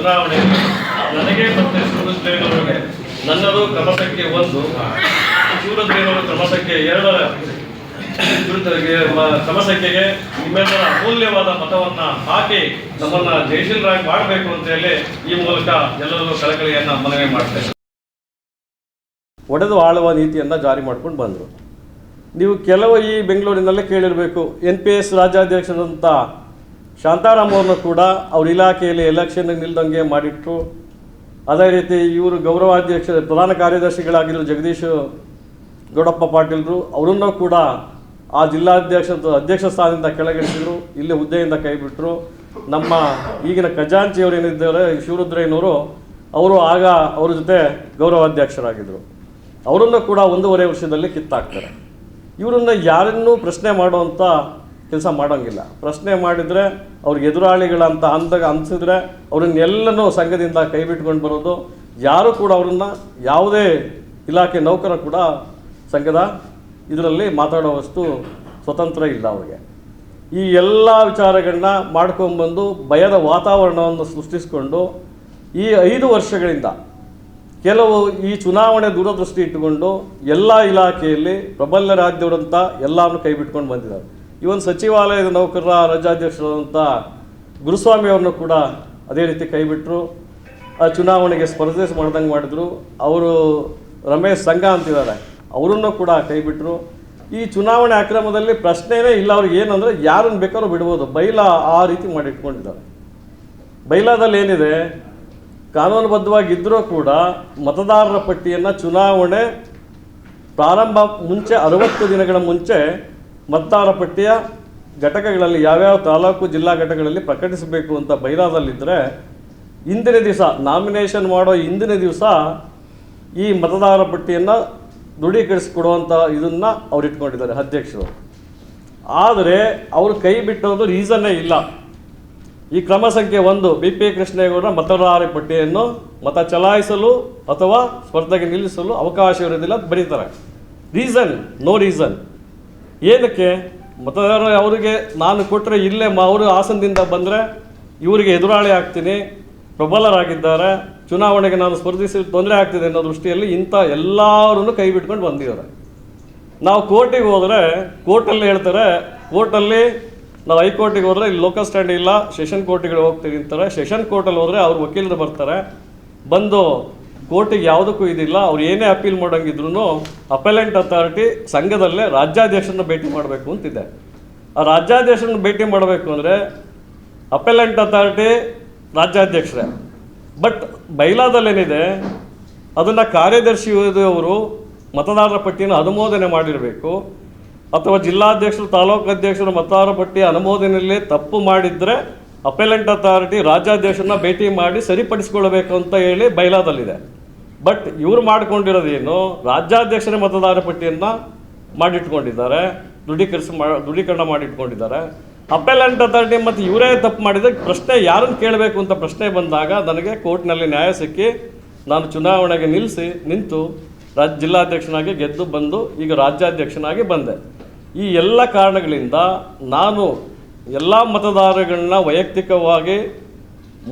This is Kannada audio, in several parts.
ಚುನಾವಣೆಯಲ್ಲಿ ನನಗೆ ಮತ್ತೆ ಸೂರಜ್ರೇನವರಿಗೆ ನನ್ನದು ಕ್ರಮ ಸಂಖ್ಯೆ ಒಂದು ಕ್ರಮ ಸಂಖ್ಯೆ ಎರಡರ ಕ್ರಮ ಸಂಖ್ಯೆಗೆ ನಿಮ್ಮೆಲ್ಲರ ಅಮೂಲ್ಯವಾದ ಮತವನ್ನ ಹಾಕಿ ನಮ್ಮನ್ನ ಜಯಶೀಲರಾಗಿ ಮಾಡಬೇಕು ಅಂತ ಹೇಳಿ ಈ ಮೂಲಕ ಎಲ್ಲರಿಗೂ ಕಳಕಳಿಯನ್ನ ಮನವಿ ಮಾಡ್ತೇನೆ ಒಡೆದು ಆಳುವ ನೀತಿಯನ್ನು ಜಾರಿ ಮಾಡ್ಕೊಂಡು ಬಂದರು. ನೀವು ಕೆಲವು ಈ ಬೆಂಗಳೂರಿನಲ್ಲೇ ಕೇಳಿರಬೇಕು. ಎನ್ ಪಿ ಎಸ್ ರಾಜ್ಯಾಧ್ಯಕ್ಷರಂಥ ಶಾಂತಾರಾಮ್ ಅವ್ರನ್ನ ಕೂಡ ಅವ್ರ ಇಲಾಖೆಯಲ್ಲಿ ಎಲೆಕ್ಷನ್ ನಿಲ್ದಂಗೆ ಮಾಡಿಟ್ರು. ಅದೇ ರೀತಿ ಇವರು ಗೌರವಾಧ್ಯಕ್ಷ, ಪ್ರಧಾನ ಕಾರ್ಯದರ್ಶಿಗಳಾಗಿರೋ ಜಗದೀಶ್ ಗೌಡಪ್ಪ ಪಾಟೀಲ್ರು, ಅವರನ್ನು ಕೂಡ ಆ ಜಿಲ್ಲಾಧ್ಯಕ್ಷ ಅಧ್ಯಕ್ಷ ಸ್ಥಾನದಿಂದ ಕೆಳಗಿಳಿಸಿದ್ರು, ಇಲ್ಲಿ ಹುದ್ದೆಯಿಂದ ಕೈಬಿಟ್ಟರು ನಮ್ಮ ಈಗಿನ ಖಜಾಂಚಿಯವರು ಏನಿದ್ದಾರೆ, ಶಿವರುದ್ರಯ್ಯನವರು, ಅವರು ಆಗ ಅವ್ರ ಜೊತೆ ಗೌರವಾಧ್ಯಕ್ಷರಾಗಿದ್ದರು ಅವರನ್ನು ಕೂಡ ಒಂದೂವರೆ ವರ್ಷದಲ್ಲಿ ಕಿತ್ತಾಕ್ತಾರೆ. ಇವರನ್ನು ಯಾರನ್ನೂ ಪ್ರಶ್ನೆ ಮಾಡುವಂಥ ಕೆಲಸ ಮಾಡೋಂಗಿಲ್ಲ. ಪ್ರಶ್ನೆ ಮಾಡಿದರೆ ಅವ್ರಿಗೆ ಎದುರಾಳಿಗಳಂತ ಅಂದಾಗ ಅನಿಸಿದ್ರೆ ಅವ್ರನ್ನೆಲ್ಲನೂ ಸಂಘದಿಂದ ಕೈ ಬಿಟ್ಕೊಂಡು ಬರೋದು. ಯಾರು ಕೂಡ ಅವ್ರನ್ನ ಯಾವುದೇ ಇಲಾಖೆ ನೌಕರ ಕೂಡ ಸಂಘದ ಇದರಲ್ಲಿ ಮಾತಾಡೋವಷ್ಟು ಸ್ವತಂತ್ರ ಇಲ್ಲ ಅವ್ರಿಗೆ. ಈ ಎಲ್ಲ ವಿಚಾರಗಳನ್ನ ಮಾಡ್ಕೊಂಬಂದು ಭಯದ ವಾತಾವರಣವನ್ನು ಸೃಷ್ಟಿಸಿಕೊಂಡು ಈ ಐದು ವರ್ಷಗಳಿಂದ ಕೆಲವು ಈ ಚುನಾವಣೆ ದೂರದೃಷ್ಟಿ ಇಟ್ಟುಕೊಂಡು ಎಲ್ಲ ಇಲಾಖೆಯಲ್ಲಿ ಪ್ರಬಲರಾದ್ಯವರಂತ ಎಲ್ಲವನ್ನು ಕೈ ಬಿಟ್ಕೊಂಡು ಬಂದಿದ್ದಾರೆ. ಇವನ್ ಸಚಿವಾಲಯದ ನೌಕರರ ರಾಜ್ಯಾಧ್ಯಕ್ಷರಾದಂಥ ಗುರುಸ್ವಾಮಿ ಅವರನ್ನು ಕೂಡ ಅದೇ ರೀತಿ ಕೈಬಿಟ್ಟರು ಆ ಚುನಾವಣೆಗೆ ಸ್ಪರ್ಧೆ ಮಾಡ್ದಂಗೆ ಮಾಡಿದ್ರು. ಅವರು ರಮೇಶ್ ಸಂಘ ಅಂತಿದ್ದಾರೆ. ಅವರನ್ನು ಕೂಡ ಕೈಬಿಟ್ರು ಈ ಚುನಾವಣೆ ಅಕ್ರಮದಲ್ಲಿ ಪ್ರಶ್ನೆಯೇ ಇಲ್ಲ ಅವ್ರಿಗೆ ಏನಂದರೆ ಯಾರನ್ನು ಬೇಕಾದ್ರೂ ಬಿಡ್ಬೋದು. ಬೈಲಾ ಆ ರೀತಿ ಮಾಡಿಟ್ಕೊಂಡಿದ್ದಾರೆ. ಬೈಲಾದಲ್ಲಿ ಏನಿದೆ? ಕಾನೂನುಬದ್ಧವಾಗಿದ್ದರೂ ಕೂಡ ಮತದಾರರ ಪಟ್ಟಿಯನ್ನು ಚುನಾವಣೆ ಪ್ರಾರಂಭ ಮುಂಚೆ, ಅರವತ್ತು ದಿನಗಳ ಮುಂಚೆ ಮತದಾರರ ಪಟ್ಟಿಯ ಘಟಕಗಳಲ್ಲಿ ಯಾವ್ಯಾವ ತಾಲೂಕು ಜಿಲ್ಲಾ ಘಟಕಗಳಲ್ಲಿ ಪ್ರಕಟಿಸಬೇಕು ಅಂತ ಬೈರಾದಲ್ಲಿದ್ದರೆ ಇಂದಿನ ದಿವಸ ನಾಮಿನೇಷನ್ ಮಾಡೋ ಇಂದಿನ ದಿವಸ ಈ ಮತದಾರ ಪಟ್ಟಿಯನ್ನು ದೃಢೀಕರಿಸಿಕೊಡುವಂಥ ಇದನ್ನು ಅವ್ರು ಇಟ್ಕೊಂಡಿದ್ದಾರೆ ಅಧ್ಯಕ್ಷರು. ಆದರೆ ಅವರು ಕೈ ಬಿಟ್ಟೋದು ರೀಸನ್ನೇ ಇಲ್ಲ. ಈ ಕ್ರಮ ಸಂಖ್ಯೆ ಒಂದು, ಬಿ ಪಿ ಕೃಷ್ಣೇಗೌಡರ ಮತದಾರ ಪಟ್ಟಿಯನ್ನು ಮತ ಚಲಾಯಿಸಲು ಅಥವಾ ಸ್ಪರ್ಧೆಗೆ ನಿಲ್ಲಿಸಲು ಅವಕಾಶ ಇರೋದಿಲ್ಲ ಬರೀತಾರೆ. Reason, no reason. ಏನಕ್ಕೆ? ಮತದಾರರು ಅವರಿಗೆ ನಾನು ಕೊಟ್ಟರೆ ಇಲ್ಲೇ ಅವರು ಹಾಸನದಿಂದ ಬಂದರೆ ಇವರಿಗೆ ಎದುರಾಳಿ ಆಗ್ತೀನಿ, ಪ್ರಬಲರಾಗಿದ್ದಾರೆ, ಚುನಾವಣೆಗೆ ನಾನು ಸ್ಪರ್ಧಿಸಿ ತೊಂದರೆ ಆಗ್ತಿದೆ ಅನ್ನೋ ದೃಷ್ಟಿಯಲ್ಲಿ ಇಂಥ ಎಲ್ಲರೂ ಕೈ ಬಿಟ್ಕೊಂಡು ಬಂದಿದ್ದಾರೆ. ನಾವು ಕೋರ್ಟಿಗೆ ಹೋದರೆ, ಕೋರ್ಟಲ್ಲಿ ಹೇಳ್ತಾರೆ, ಕೋರ್ಟಲ್ಲಿ ನಾವು ಹೈಕೋರ್ಟಿಗೆ ಹೋದರೆ ಇಲ್ಲಿ ಲೋಕಲ್ ಸ್ಟ್ಯಾಂಡ್ ಇಲ್ಲ, ಸೆಷನ್ ಕೋರ್ಟಿಗೆ ಹೋಗ್ತೀವಿ ಅಂತಾರೆ. ಸೆಷನ್ ಕೋರ್ಟಲ್ಲಿ ಹೋದರೆ ಅವ್ರ ವಕೀಲರು ಬರ್ತಾರೆ. ಬಂದು ಕೋರ್ಟಿಗೆ ಯಾವುದಕ್ಕೂ ಇದಿಲ್ಲ, ಅವ್ರು ಏನೇ ಅಪೀಲ್ ಮಾಡೋಂಗಿದ್ರು ಅಪೆಲೆಂಟ್ ಅಥಾರಿಟಿ ಸಂಘದಲ್ಲೇ ರಾಜ್ಯಾಧ್ಯಕ್ಷರನ್ನ ಭೇಟಿ ಮಾಡಬೇಕು ಅಂತಿದೆ. ಆ ರಾಜ್ಯಾಧ್ಯಕ್ಷರನ್ನ ಭೇಟಿ ಮಾಡಬೇಕು ಅಂದರೆ ಅಪೆಲೆಂಟ್ ಅಥಾರಿಟಿ ರಾಜ್ಯಾಧ್ಯಕ್ಷರೇ. ಬಟ್ ಬೈಲಾದಲ್ಲೇನಿದೆ, ಅದನ್ನು ಕಾರ್ಯದರ್ಶಿ ಅವರು ಮತದಾರರ ಪಟ್ಟಿಯನ್ನು ಅನುಮೋದನೆ ಮಾಡಿರಬೇಕು. ಅಥವಾ ಜಿಲ್ಲಾಧ್ಯಕ್ಷರು, ತಾಲೂಕು ಅಧ್ಯಕ್ಷರು ಮತದಾರರ ಪಟ್ಟಿ ಅನುಮೋದನೆಯಲ್ಲಿ ತಪ್ಪು ಮಾಡಿದರೆ ಅಪೆಲೆಂಟ್ ಅಥಾರಿಟಿ ರಾಜ್ಯಾಧ್ಯಕ್ಷರನ್ನ ಭೇಟಿ ಮಾಡಿ ಸರಿಪಡಿಸ್ಕೊಳ್ಬೇಕು ಅಂತ ಹೇಳಿ ಬೈಲಾದಲ್ಲಿದೆ. ಬಟ್ ಇವರು ಮಾಡಿಕೊಂಡಿರೋದೇನು ರಾಜ್ಯಾಧ್ಯಕ್ಷರೇ ಮತದಾರ ಪಟ್ಟಿಯನ್ನು ಮಾಡಿಟ್ಕೊಂಡಿದ್ದಾರೆ, ದೃಢೀಕರಿಸಿ ದೃಢೀಕರಣ ಮಾಡಿಟ್ಕೊಂಡಿದ್ದಾರೆ. ಅಪೆಲೆಂಟ್ ಅಥಾರಿಟಿ ಮತ್ತು ಇವರೇ ತಪ್ಪು ಮಾಡಿದರೆ ಪ್ರಶ್ನೆ ಯಾರನ್ನು ಕೇಳಬೇಕು ಅಂತ ಪ್ರಶ್ನೆ ಬಂದಾಗ ನನಗೆ ಕೋರ್ಟ್ನಲ್ಲಿ ನ್ಯಾಯ ಸಿಕ್ಕಿ ನಾನು ಚುನಾವಣೆಗೆ ನಿಲ್ಲಿಸಿ ನಿಂತು ರಾಜ್, ಜಿಲ್ಲಾಧ್ಯಕ್ಷನಾಗಿ ಗೆದ್ದು ಬಂದು ಈಗ ರಾಜ್ಯಾಧ್ಯಕ್ಷನಾಗಿ ಬಂದೆ. ಈ ಎಲ್ಲ ಕಾರಣಗಳಿಂದ ನಾನು ಎಲ್ಲ ಮತದಾರಗಳನ್ನ ವೈಯಕ್ತಿಕವಾಗಿ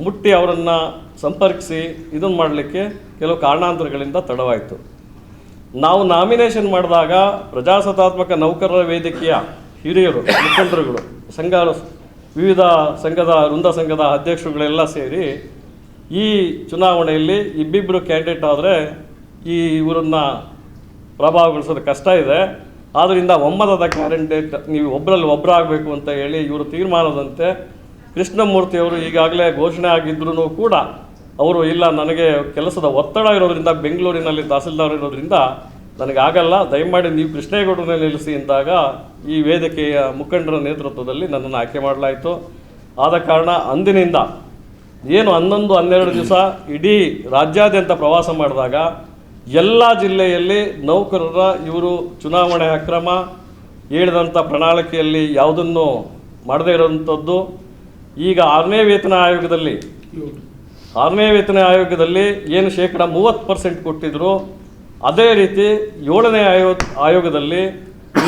ಮುಟ್ಟಿ ಅವರನ್ನು ಸಂಪರ್ಕಿಸಿ ಇದನ್ನು ಮಾಡಲಿಕ್ಕೆ ಕೆಲವು ಕಾರಣಾಂತರಗಳಿಂದ ತಡವಾಯಿತು. ನಾವು ನಾಮಿನೇಷನ್ ಮಾಡಿದಾಗ ಪ್ರಜಾಸತ್ತಾತ್ಮಕ ನೌಕರರ ವೇದಿಕೆಯ ಹಿರಿಯರು, ಮುಖಂಡರುಗಳು ಸಂಘ ವಿವಿಧ ಸಂಘದ, ವೃಂದ ಸಂಘದ ಅಧ್ಯಕ್ಷರುಗಳೆಲ್ಲ ಸೇರಿ ಈ ಚುನಾವಣೆಯಲ್ಲಿ ಇಬ್ಬಿಬ್ಬರು ಕ್ಯಾಂಡಿಡೇಟ್ ಆದರೆ ಈ ಇವರನ್ನು ಪ್ರಭಾವಗೊಳಿಸೋದು ಕಷ್ಟ ಇದೆ. ಆದ್ದರಿಂದ ಒಮ್ಮತದ ಕ್ಯಾಂಡಿಡೇಟ್ ನೀವು ಒಬ್ಬರಲ್ಲಿ ಒಬ್ಬರಾಗಬೇಕು ಅಂತ ಹೇಳಿ ಇವರು ತೀರ್ಮಾನದಂತೆ ಕೃಷ್ಣಮೂರ್ತಿಯವರು ಈಗಾಗಲೇ ಘೋಷಣೆ ಆಗಿದ್ರೂ ಕೂಡ ಅವರು ಇಲ್ಲ, ನನಗೆ ಕೆಲಸದ ಒತ್ತಡ ಇರೋದ್ರಿಂದ, ಬೆಂಗಳೂರಿನಲ್ಲಿ ತಹಸೀಲ್ದಾರ್ ಇರೋದ್ರಿಂದ ನನಗಾಗಲ್ಲ ದಯಮಾಡಿ ನೀವು ಕೃಷ್ಣೇಗೌಡರನ್ನ ನಿಲ್ಲಿಸಿ ಅಂದಾಗ ಈ ವೇದಿಕೆಯ ಮುಖಂಡರ ನೇತೃತ್ವದಲ್ಲಿ ನನ್ನನ್ನು ಆಯ್ಕೆ ಮಾಡಲಾಯಿತು. ಆದ ಕಾರಣ ಅಂದಿನಿಂದ ಏನು ಹನ್ನೊಂದು, ಹನ್ನೆರಡು ದಿವಸ ಇಡೀ ರಾಜ್ಯಾದ್ಯಂತ ಪ್ರವಾಸ ಮಾಡಿದಾಗ ಎಲ್ಲ ಜಿಲ್ಲೆಯಲ್ಲಿ ನೌಕರರ, ಇವರು ಚುನಾವಣೆ ಅಕ್ರಮ, ಹೇಳಿದಂಥ ಪ್ರಣಾಳಿಕೆಯಲ್ಲಿ ಯಾವುದನ್ನು ಮಾಡದೇ ಇರೋವಂಥದ್ದು. ಈಗ ಆರನೇ ವೇತನ ಆಯೋಗದಲ್ಲಿ ಆರನೇ ವೇತನ ಆಯೋಗದಲ್ಲಿ ಏನು ಶೇಕಡ ಮೂವತ್ತು ಪರ್ಸೆಂಟ್ ಕೊಟ್ಟಿದ್ರು ಅದೇ ರೀತಿ ಏಳನೇ ಆಯೋ ಆಯೋಗದಲ್ಲಿ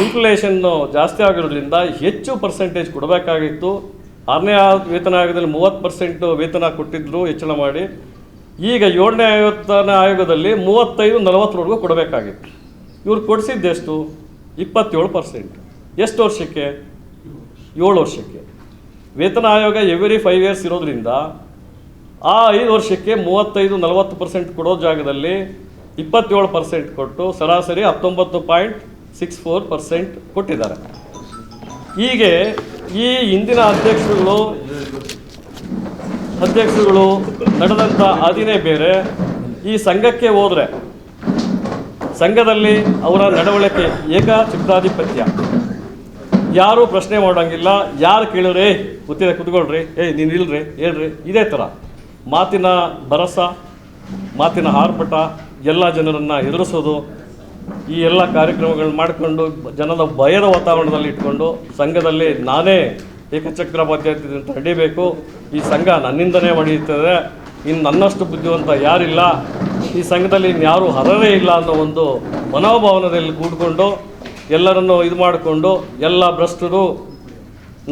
ಇನ್ಫ್ಲೇಷನ್ನು ಜಾಸ್ತಿ ಆಗಿರೋದ್ರಿಂದ ಹೆಚ್ಚು ಪರ್ಸೆಂಟೇಜ್ ಕೊಡಬೇಕಾಗಿತ್ತು. ಆರನೇ ವೇತನ ಆಯೋಗದಲ್ಲಿ ಮೂವತ್ತು ಪರ್ಸೆಂಟು ವೇತನ ಕೊಟ್ಟಿದ್ರು ಹೆಚ್ಚಳ ಮಾಡಿ. ಈಗ ಏಳನೇ ವೇತನ ಆಯೋಗದಲ್ಲಿ ಮೂವತ್ತೈದು ನಲವತ್ತರವರೆಗೂ ಕೊಡಬೇಕಾಗಿತ್ತು. ಇವ್ರು ಕೊಡಿಸಿದ್ದೆಷ್ಟು ಇಪ್ಪತ್ತೇಳು ಪರ್ಸೆಂಟ್. ಎಷ್ಟು ವರ್ಷಕ್ಕೆ? ಏಳು ವರ್ಷಕ್ಕೆ. ವೇತನ ಆಯೋಗ ಎವ್ರಿ ಫೈವ್ ಇಯರ್ಸ್ ಇರೋದ್ರಿಂದ ಆ ಐದು ವರ್ಷಕ್ಕೆ ಮೂವತ್ತೈದು, ನಲವತ್ತು ಪರ್ಸೆಂಟ್ ಕೊಡೋ ಜಾಗದಲ್ಲಿ ಇಪ್ಪತ್ತೇಳು ಪರ್ಸೆಂಟ್ ಕೊಟ್ಟು ಸರಾಸರಿ ಹತ್ತೊಂಬತ್ತು ಪಾಯಿಂಟ್ ಸಿಕ್ಸ್ ಫೋರ್ ಪರ್ಸೆಂಟ್ ಕೊಟ್ಟಿದ್ದಾರೆ. ಹೀಗೆ ಈ ಹಿಂದಿನ ಅಧ್ಯಕ್ಷರುಗಳು ಅಧ್ಯಕ್ಷರುಗಳು ನಡೆದಂಥ ಹಾದಿನೇ ಬೇರೆ. ಈ ಸಂಘಕ್ಕೆ ಹೋದರೆ, ಸಂಘದಲ್ಲಿ ಅವರ ನಡವಳಿಕೆ ಏಕ ಚಿತ್ತಾಧಿಪತ್ಯ ಯಾರೂ ಪ್ರಶ್ನೆ ಮಾಡೋಂಗಿಲ್ಲ, ಯಾರು ಕೇಳಿದ್ರೆ ಏ ಗೊತ್ತಿದೆ ಕುತ್ಕೊಳ್ರಿ, ಏಯ್, ನೀನು ಇಲ್ರಿ, ಹೇಳ್ರಿ, ಇದೇ ಥರ ಮಾತಿನ ಭರಸ, ಮಾತಿನ ಆರ್ಭಟ ಎಲ್ಲ ಜನರನ್ನು ಎದುರಿಸೋದು, ಈ ಎಲ್ಲ ಕಾರ್ಯಕ್ರಮಗಳನ್ನ ಮಾಡಿಕೊಂಡು ಜನದ ಭಯದ ವಾತಾವರಣದಲ್ಲಿ ಇಟ್ಕೊಂಡು ಸಂಘದಲ್ಲಿ ನಾನೇ ಏಕಚಕ್ರ ಅಂತ ನಡೀಬೇಕು ಈ ಸಂಘ ನನ್ನಿಂದನೇ ಒಡೆಯುತ್ತದೆ. ಇನ್ನು ನನ್ನಷ್ಟು ಬುದ್ಧಿವಂತ ಯಾರಿಲ್ಲ. ಈ ಸಂಘದಲ್ಲಿ ಇನ್ಯಾರೂ ಅರ್ಹರೇ ಇಲ್ಲ ಅನ್ನೋ ಒಂದು ಮನೋಭಾವನದಲ್ಲಿ ಕೂಡಿಕೊಂಡು ಎಲ್ಲರನ್ನು ಇದು ಮಾಡಿಕೊಂಡು ಎಲ್ಲ ಭ್ರಷ್ಟರು,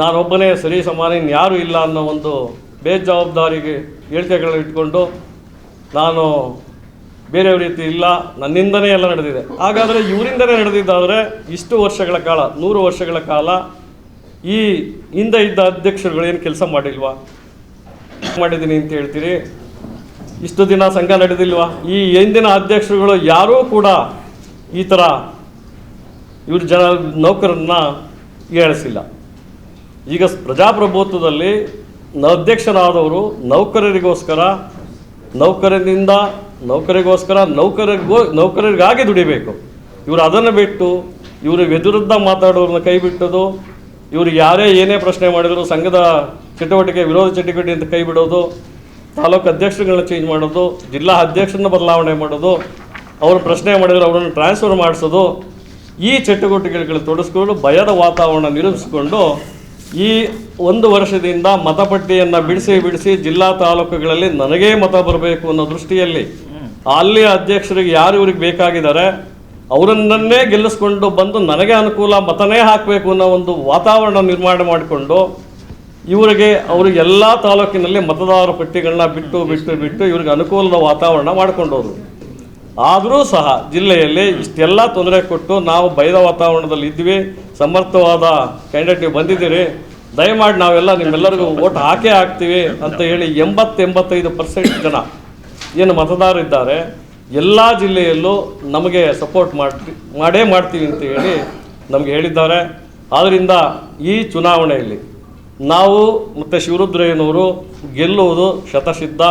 ನಾನೊಬ್ಬನೇ ಸರಿ ಸಮಾನ ಇನ್ಯಾರೂ ಇಲ್ಲ ಅನ್ನೋ ಒಂದು ಬೇಜವಾಬ್ದಾರಿಗೆ ಹೇಳಿಕೆಗಳನ್ನ ಇಟ್ಕೊಂಡು ನಾನು ಬೇರೆಯವ್ರ ರೀತಿ ಇಲ್ಲ, ನನ್ನಿಂದನೇ ಎಲ್ಲ ನಡೆದಿದೆ. ಹಾಗಾದರೆ ಇವರಿಂದನೇ ನಡೆದಿದ್ದಾದರೆ ಇಷ್ಟು ವರ್ಷಗಳ ಕಾಲ, ನೂರು ವರ್ಷಗಳ ಕಾಲ ಈ ಹಿಂದೆ ಇದ್ದ ಅಧ್ಯಕ್ಷರುಗಳು ಏನು ಕೆಲಸ ಮಾಡಿಲ್ವಾ? ಮಾಡಿದ್ದೀನಿ ಅಂತ ಹೇಳ್ತೀರಿ. ಇಷ್ಟು ದಿನ ಸಂಘ ನಡೆದಿಲ್ವಾ? ಈ ಹಿಂದಿನ ಅಧ್ಯಕ್ಷರುಗಳು ಯಾರೂ ಕೂಡ ಈ ಥರ ಇವ್ರ ಜನ ನೌಕರನ್ನ ಏಳಿಸಿಲ್ಲ ಈಗ ಪ್ರಜಾಪ್ರಭುತ್ವದಲ್ಲಿ ಅಧ್ಯಕ್ಷರಾದವರು ನೌಕರರಿಗೋಸ್ಕರ, ನೌಕರರಿಂದ ನೌಕರಿಗೋಸ್ಕರ ನೌಕರಿಗೋ ನೌಕರರಿಗಾಗಿ ದುಡಿಬೇಕು. ಇವರು ಅದನ್ನು ಬಿಟ್ಟು, ಇವರು ವಿರುದ್ಧ ಮಾತಾಡೋರನ್ನ ಕೈ ಬಿಟ್ಟೋದು ಇವರು ಯಾರೇ ಏನೇ ಪ್ರಶ್ನೆ ಮಾಡಿದ್ರು ಸಂಘದ ಚಟುವಟಿಕೆ, ವಿರೋಧ ಚಟುವಟಿಕೆ ಅಂತ ಕೈ ಬಿಡೋದು, ತಾಲೂಕು ಅಧ್ಯಕ್ಷರುಗಳನ್ನ ಚೇಂಜ್ ಮಾಡೋದು, ಜಿಲ್ಲಾ ಅಧ್ಯಕ್ಷರನ್ನ ಬದಲಾವಣೆ ಮಾಡೋದು, ಅವರು ಪ್ರಶ್ನೆ ಮಾಡಿದರೆ ಅವರನ್ನು ಟ್ರಾನ್ಸ್ಫರ್ ಮಾಡಿಸೋದು, ಈ ಚಟುವಟಿಕೆಗಳು ತೊಡಸ್ಕೊಂಡು ಭಯದ ವಾತಾವರಣ ನಿರೂಪಿಸಿಕೊಂಡು ಈ ಒಂದು ವರ್ಷದಿಂದ ಮತಪಟ್ಟಿಯನ್ನು ಬಿಡಿಸಿ ಬಿಡಿಸಿ ಜಿಲ್ಲಾ ತಾಲೂಕುಗಳಲ್ಲಿ ನನಗೇ ಮತ ಬರಬೇಕು ಅನ್ನೋ ದೃಷ್ಟಿಯಲ್ಲಿ ಅಲ್ಲಿ ಅಧ್ಯಕ್ಷರಿಗೆ ಯಾರು ಇವ್ರಿಗೆ ಬೇಕಾಗಿದ್ದಾರೆ ಅವರನ್ನೇ ಗೆಲ್ಲಿಸ್ಕೊಂಡು ಬಂದು ನನಗೆ ಅನುಕೂಲ ಮತನೇ ಹಾಕಬೇಕು ಅನ್ನೋ ಒಂದು ವಾತಾವರಣ ನಿರ್ಮಾಣ ಮಾಡಿಕೊಂಡು ಇವರಿಗೆ ಅವರು ಎಲ್ಲ ತಾಲೂಕಿನಲ್ಲಿ ಮತದಾರ ಪಟ್ಟಿಗಳನ್ನ ಬಿಟ್ಟು ಬಿಟ್ಟು ಬಿಟ್ಟು ಇವ್ರಿಗೆ ಅನುಕೂಲದ ವಾತಾವರಣ ಮಾಡಿಕೊಂಡವರು. ಆದರೂ ಸಹ ಜಿಲ್ಲೆಯಲ್ಲಿ ಇಷ್ಟೆಲ್ಲ ತೊಂದರೆ ಕೊಟ್ಟು ನಾವು ಭಯದ ವಾತಾವರಣದಲ್ಲಿ ಇದ್ವಿ ಸಮರ್ಥವಾದ ಕ್ಯಾಂಡಿಡೇಟ್ ನೀವು ಬಂದಿದ್ದೀರಿ, ದಯಮಾಡಿ ನಾವೆಲ್ಲ ನಿಮ್ಮೆಲ್ಲರಿಗೂ ಓಟ್ ಹಾಕೇ ಹಾಕ್ತೀವಿ ಅಂತ ಹೇಳಿ ಎಂಬತ್ತು ಎಂಬತ್ತೈದು ಪರ್ಸೆಂಟ್ ಜನ ಏನು ಮತದಾರರಿದ್ದಾರೆ ಎಲ್ಲ ಜಿಲ್ಲೆಯಲ್ಲೂ ನಮಗೆ ಸಪೋರ್ಟ್ ಮಾಡ್ತಿ, ಮಾಡೇ ಮಾಡ್ತೀವಿ ಅಂತ ಹೇಳಿ ನಮಗೆ ಹೇಳಿದ್ದಾರೆ. ಆದ್ದರಿಂದ ಈ ಚುನಾವಣೆಯಲ್ಲಿ ನಾವು ಮತ್ತು ಶಿವರುದ್ರಯ್ಯನವರು ಗೆಲ್ಲುವುದು ಶತಸಿದ್ಧ.